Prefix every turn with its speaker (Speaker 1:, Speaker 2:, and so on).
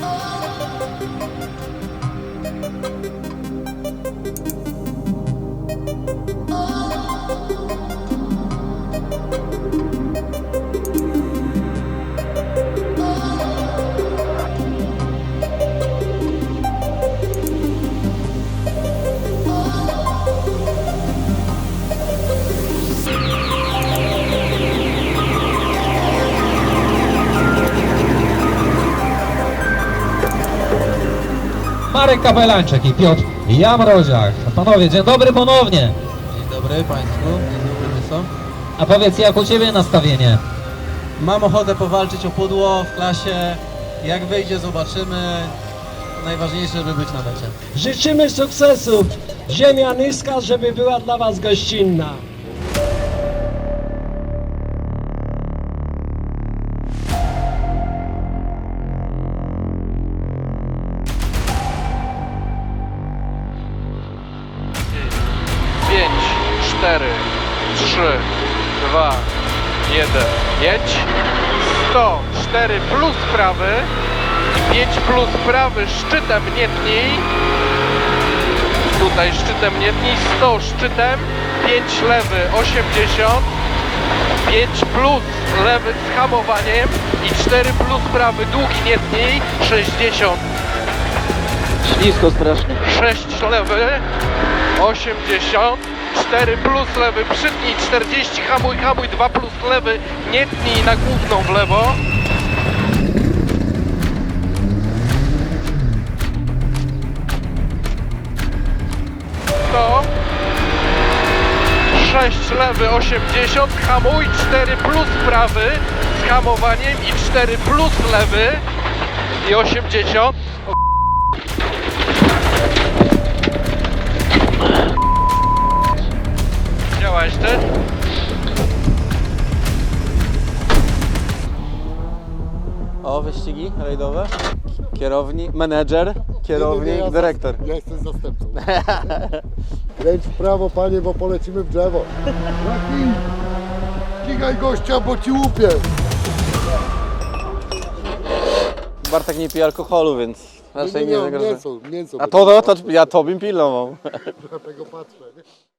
Speaker 1: Oh Marek Kapelańczyk i Piotr Jamroziak. Panowie, dzień dobry ponownie.
Speaker 2: Dzień dobry Państwu, dzień dobry Wyso.
Speaker 1: A powiedz, jak u Ciebie nastawienie?
Speaker 2: Mam ochotę powalczyć o pudło w klasie. Jak wyjdzie, zobaczymy. Najważniejsze, żeby być na mecie.
Speaker 3: Życzymy sukcesów. Ziemia niska, żeby była dla Was gościnna.
Speaker 4: 4, 3, 2, 1, jedź. 100, 4 plus prawy, 5 plus prawy szczytem nie tnij. Tutaj szczytem nie tnij, 100 szczytem, 5 lewy 80, 5 plus lewy z hamowaniem. I 4 plus prawy długi nie tnij. 60.
Speaker 2: Ślisko strasznie.
Speaker 4: 6 lewy 80 4 plus lewy, przytnij 40, hamuj, hamuj, 2 plus lewy, nie tnij na główną w lewo. To 6 lewy, 80, hamuj, 4 plus prawy z hamowaniem i 4 plus lewy i 80.
Speaker 2: O, wyścigi rajdowe. Kierownik, menedżer, kierownik,
Speaker 5: Nie, nie, nie, ja
Speaker 2: dyrektor.
Speaker 5: Ja jestem zastępcą. Kręć w prawo, panie, bo polecimy w drzewo. Jaki? Ścigaj gościa, bo ci łupie.
Speaker 2: Bartek nie pije alkoholu, więc
Speaker 5: Nie,
Speaker 2: raczej
Speaker 5: nie,
Speaker 2: nie
Speaker 5: nie,
Speaker 2: to ja to bym pilnował.
Speaker 5: Dlatego patrzę. nie?